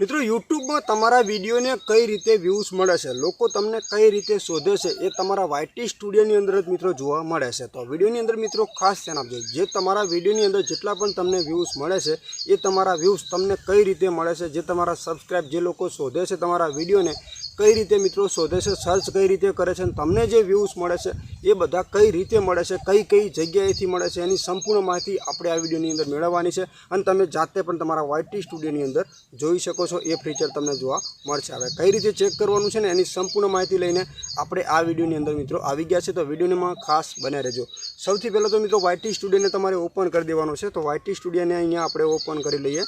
મિત્રો યુટ્યુબમાં તમારા વિડીયોને કઈ રીતે વ્યૂઝ મળે છે, લોકો તમને કઈ રીતે શોધે છે, એ તમારા વાયટી સ્ટુડિયોની અંદર જ મિત્રો જોવા મળે છે. તો વિડીયોની અંદર મિત્રો ખાસ ધ્યાન આપજો, જે તમારા વિડીયોની અંદર જેટલા પણ તમને વ્યૂઝ મળે છે, એ તમારા વ્યૂઝ તમને કઈ રીતે મળે છે, જે તમારા સબસ્ક્રાઇબ જે લોકો શોધે છે તમારા વિડીયોને કઈ રીતે મિત્રો શોધે છે સર્ચ કઈ રીતે કરે છે અને તમને જે વ્યૂઝ મળે છે, એ બધા કઈ રીતે મળે છે, કઈ કઈ જગ્યાએથી મળે છે, એની સંપૂર્ણ માહિતી આપણે આ વિડીયોની અંદર મેળવવાની છે અને તમે જાતે પણ તમારા વાયટી સ્ટુડિયોની અંદર જોઈ શકો છો, એ ફીચર તમને જોવા મળશે. હવે કઈ રીતે ચેક કરવાનું છે ને એની સંપૂર્ણ માહિતી લઈને આપણે આ વિડીયોની અંદર મિત્રો આવી ગયા છે, તો વિડીયોમાં ખાસ બને રહેજો. સૌથી પહેલાં તો મિત્રો વાયટી સ્ટુડિયોને તમારે ઓપન કરી દેવાનું છે, તો વાયટી સ્ટુડિયોને અહીંયા આપણે ઓપન કરી લઈએ.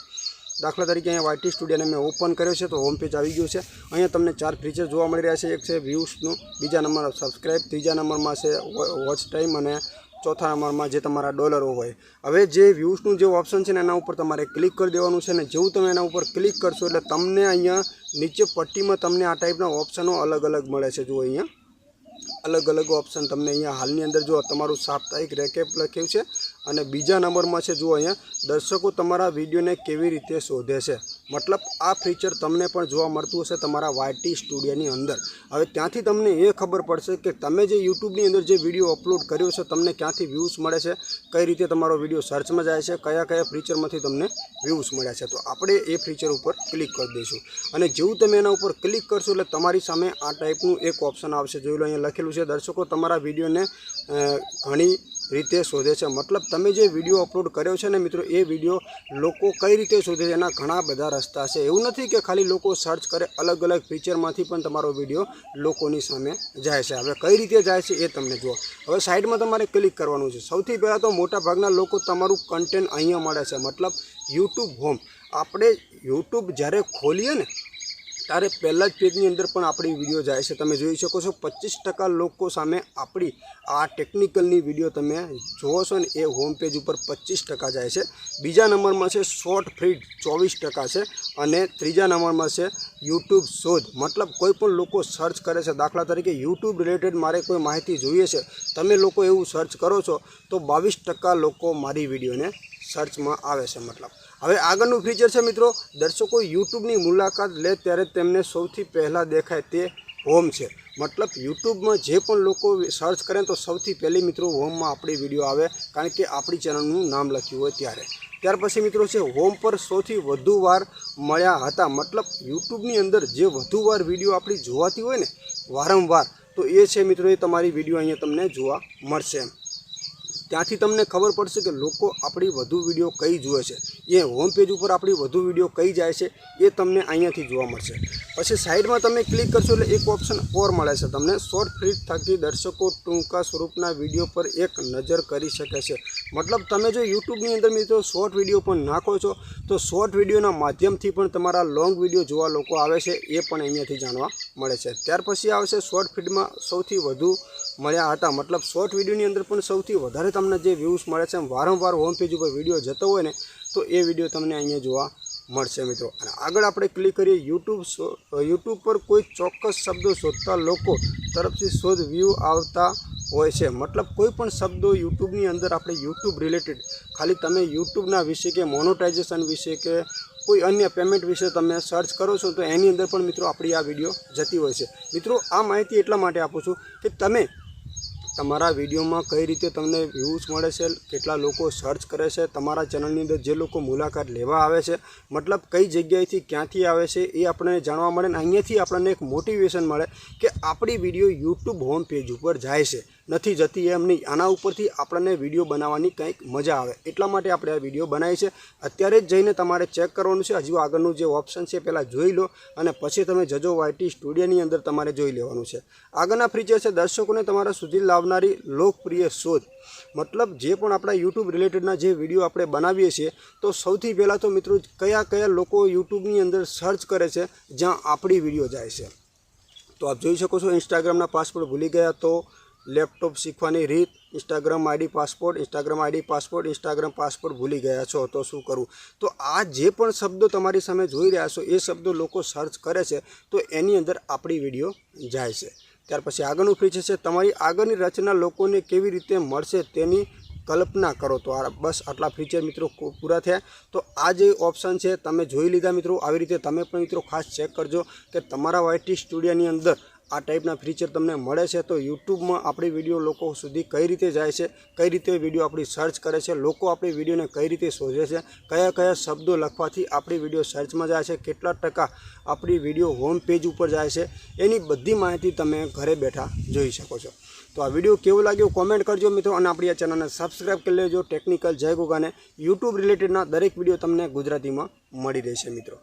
દાખલા તરીકે અહીંયા વાયટી સ્ટુડિયોને મેં ઓપન કર્યો છે, તો હોમ પેજ આવી ગયું છે. અહીંયા તમને ચાર ફીચર જોવા મળી રહ્યા છે. એક છે વ્યૂઝનું બીજા નંબર સબસ્ક્રાઇબ ત્રીજા નંબરમાં છે વોચ ટાઈમ અને ચોથા નંબરમાં જે તમારા ડોલરો હોય. હવે જે વ્યૂઝનું જે ઓપ્શન છે ને એના ઉપર તમારે ક્લિક કરી દેવાનું છે ને જેવું તમે એના ઉપર ક્લિક કરશો એટલે તમને અહીંયા નીચે પટ્ટીમાં તમને આ ટાઈપના ઓપ્શનો અલગ અલગ મળે છે. જુઓ અહીંયા. અલગ અલગ ઓપ્શન તમને અહીંયા હાલની અંદર જો તમારું સાપ્તાહિક રેકેપ લખ્યું છે અને બીજા નંબરમાં છે, જુઓ અહીંયા, દર્શકો તમારા વિડીયોને કેવી રીતે શોધે છે. મતલબ આ ફીચર તમને પણ જોવા મળતું હશે તમારા વાયટી સ્ટુડિયોની અંદર. હવે ત્યાંથી તમને એ ખબર પડશે કે તમે જે યુટ્યુબની અંદર જે વીડિયો અપલોડ કર્યો છે, તમને ક્યાંથી વ્યૂઝ મળે છે, કઈ રીતે તમારો વીડિયો સર્ચમાં જાય છે, કયા કયા ફીચરમાંથી તમને વ્યૂઝ મળ્યા છે. તો આપણે એ ફીચર ઉપર ક્લિક કરી દઈશું. અને જેવું તમે એના ઉપર ક્લિક કરશો એટલે તમારી સામે આ ટાઈપનું એક ઓપ્શન આવશે. જોઈ લો અહીંયા લખેલું છે, દર્શકો, તમારા વિડીયોને ઘણી રીતે શોધે છે. મતલબ તમે જે વીડિયો અપલોડ કર્યો છે ને મિત્રો, એ વીડિયો લોકો કઈ રીતે શોધે છે? એના ઘણા બધા રસ્તા છે. એવું નથી કે ખાલી લોકો સર્ચ કરે અલગ અલગ ફીચરમાંથી પણ તમારો વીડિયો લોકોની સામે જાય છે. હવે કઈ રીતે જાય છે એ તમને જુઓ. હવે સાઈડમાં તમારે ક્લિક કરવાનું છે. સૌથી પહેલાં તો મોટા ભાગના લોકો તમારું કન્ટેન્ટ અહીંયા મળે છે. મતલબ યુટ્યુબ હોમ આપણે યુટ્યુબ જ્યારે ખોલીએ ને ત્યારે પહેલાં જ પેજની અંદર પણ આપણી વીડિયો જાય છે. તમે જોઈ શકો છો પચીસ ટકા લોકો સામે આપણી આ ટેકનિકલની વીડિયો તમે જુઓ છો ને એ હોમ પેજ ઉપર પચીસ ટકા જાય છે. બીજા નંબરમાં છે શોર્ટ ફીડ ચોવીસ ટકા છે અને ત્રીજા નંબરમાં છે યુટ્યુબ શોધ. મતલબ કોઈ પણ લોકો સર્ચ કરે છે દાખલા તરીકે યુટ્યુબ રિલેટેડ મારે કોઈ માહિતી જોઈએ છે. તમે લોકો એવું સર્ચ કરો છો તો બાવીસ ટકા લોકો મારી વિડીયોને સર્ચમાં આવે છે મતલબ. હવે આગળનું ફીચર છે મિત્રો, દર્શકો યુટ્યુબની મુલાકાત લે ત્યારે તેમને સૌથી પહેલાં દેખાય તે હોમ છે. મતલબ યુટ્યુબમાં જે પણ લોકો સર્ચ કરે તો સૌથી પહેલી મિત્રો હોમમાં આપણી વીડિયો આવે, કારણ કે આપણી ચેનલનું નામ લખ્યું હોય ત્યારે. ત્યાર પછી મિત્રો છે હોમ પર સૌથી વધુ વાર મળ્યા હતા. મતલબ યુટ્યુબની અંદર જે વધુ વાર વીડિયો આપણી જોવાતી હોય ને, વારંવાર, તો એ છે મિત્રો, એ તમારી વીડિયો અહીંયા તમને જોવા મળશે. એમ ત્યાંથી તમને ખબર પડશે કે લોકો આપણી વધુ વીડિયો કઈ જુએ છે. એ હોમ પેજ ઉપર આપણી વધુ વીડિયો કઈ જાય છે, એ તમને અહીંયાથી જોવા મળશે. પછી સાઈડમાં તમે ક્લિક કરશો એટલે એક ઓપ્શન ઓર મળે છે. તમને શોર્ટ ફ્રીજ થકી દર્શકો ટૂંકા સ્વરૂપના વીડિયો પર એક નજર કરી શકે છે. મતલબ તમે જો યુટ્યુબની અંદર મિત્રો શોર્ટ વીડિયો પણ નાખો છો, તો શોર્ટ વિડીયોના માધ્યમથી પણ તમારા લોંગ વીડિયો જોવા લોકો આવે છે, એ પણ અહીંયાથી જાણવા મળે છે. ત્યાર પછી આવશે શોર્ટ ફીડમાં સૌથી વધુ મળ્યા હતા. મતલબ શોર્ટ વિડીયોની અંદર પણ સૌથી વધારે તમને જે વ્યૂઝ મળે છે એમ વારંવાર હોમ પેજ ઉપર વીડિયો જતો હોય ને, તો એ વીડિયો તમને અહીંયા જોવા મળશે મિત્રો. અને આગળ આપણે ક્લિક કરીએ યુટ્યુબ યુટ્યુબ પર કોઈ ચોક્કસ શબ્દો શોધતા લોકો તરફથી શોધ વ્યૂ આવતા હોય છે. મતલબ કોઈ પણ શબ્દો યુટ્યુબની અંદર આપણે યુટ્યુબ રિલેટેડ ખાલી તમે યુટ્યુબના વિશે કે મોનોટાઇઝેશન વિશે કે કોઈ અન્ય પેમેન્ટ વિશે તમે સર્ચ કરો છો, તો એની અંદર પણ મિત્રો આપણી આ વીડિયો જતી હોય છે. મિત્રો, આ માહિતી એટલા માટે આપું છું કે તમે તમારા વિડીયોમાં કઈ રીતે તમને વ્યૂઝ મળે છે, કેટલા લોકો સર્ચ કરે છે, તમારા ચેનલની અંદર જે લોકો મુલાકાત લેવા આવે છે, મતલબ કઈ જગ્યાએથી ક્યાંથી આવે છે એ આપણને જાણવા મળે ને અહીંયાથી આપણને એક મોટિવેશન મળે કે આપણી વીડિયો યુટ્યુબ હોમ પેજ ઉપર જાય છે. નથી જતી એમ નહીં. આના ઉપરથી આપણને વીડિયો બનાવવાની કંઈક મજા આવે. એટલા માટે આપણે આ વીડિયો બનાવી છે અત્યારે જ જઈને તમારે ચેક કરવાનું છે. હજુ આગળનું જે ઓપ્શન છે પહેલાં જોઈ લો અને પછી તમે જજો વાયટી સ્ટુડિયોની અંદર તમારે જોઈ લેવાનું છે. આગળના ફીચર છે, દર્શકોને તમારા સુધી લાવનારી લોકપ્રિય શોધ. મતલબ જે પણ આપણા યુટ્યુબ રિલેટેડના જે વીડિયો આપણે બનાવીએ છીએ, તો સૌથી પહેલાં તો મિત્રો કયા કયા લોકો યુટ્યુબની અંદર સર્ચ કરે છે, જ્યાં આપણી વીડિયો જાય છે. તો આપ જોઈ શકો છો ઇન્સ્ટાગ્રામના પાસપોર્ટ ભૂલી ગયા તો લેપટોપ શીખવાની રીત, Instagram ID passport Instagram ID passport Instagram passport ભૂલી ગયા છો તો શું કરવું તો આ જે પણ શબ્દો તમારી સામે જોઈ રહ્યા છો એ શબ્દો લોકો સર્ચ કરે છે તો એની અંદર આપણી વીડિયો જાય છે. ત્યાર પછી આગળનું ફીચર છે તમારી આગળની રચના લોકોને કેવી રીતે મળશે તેની કલ્પના કરો. તો આ બસ આટલા ફીચર મિત્રો પૂરા થયા. તો આ જે ઓપ્શન છે તમે જોઈ લીધા મિત્રો. આવી રીતે તમે પણ મિત્રો ખાસ ચેક કરજો કે તમારા વાયટી સ્ટુડિયોની અંદર આ ટાઈપના ફીચર તમને મળે છે, તો યુટ્યુબમાં આપણી વીડિયો લોકો સુધી કઈ રીતે જાય છે, કઈ રીતે વીડિયો આપણી સર્ચ કરે છે, લોકો આપણી વિડીયોને કઈ રીતે શોધે છે, કયા કયા શબ્દો લખવાથી આપણી વીડિયો સર્ચમાં જાય છે, કેટલા ટકા આપણી વીડિયો હોમ પેજ ઉપર જાય છે, એની બધી માહિતી તમે ઘરે બેઠા જોઈ શકો છો. તો આ વીડિયો કેવો લાગ્યો કોમેન્ટ કરજો મિત્રો, અને આપણી આ ચેનલને સબસ્ક્રાઈબ કરી લેજો. ટેકનિકલ જય ગોગાને. યુટ્યુબ રિલેટેડના દરેક વીડિયો તમને ગુજરાતીમાં મળી રહેશે મિત્રો.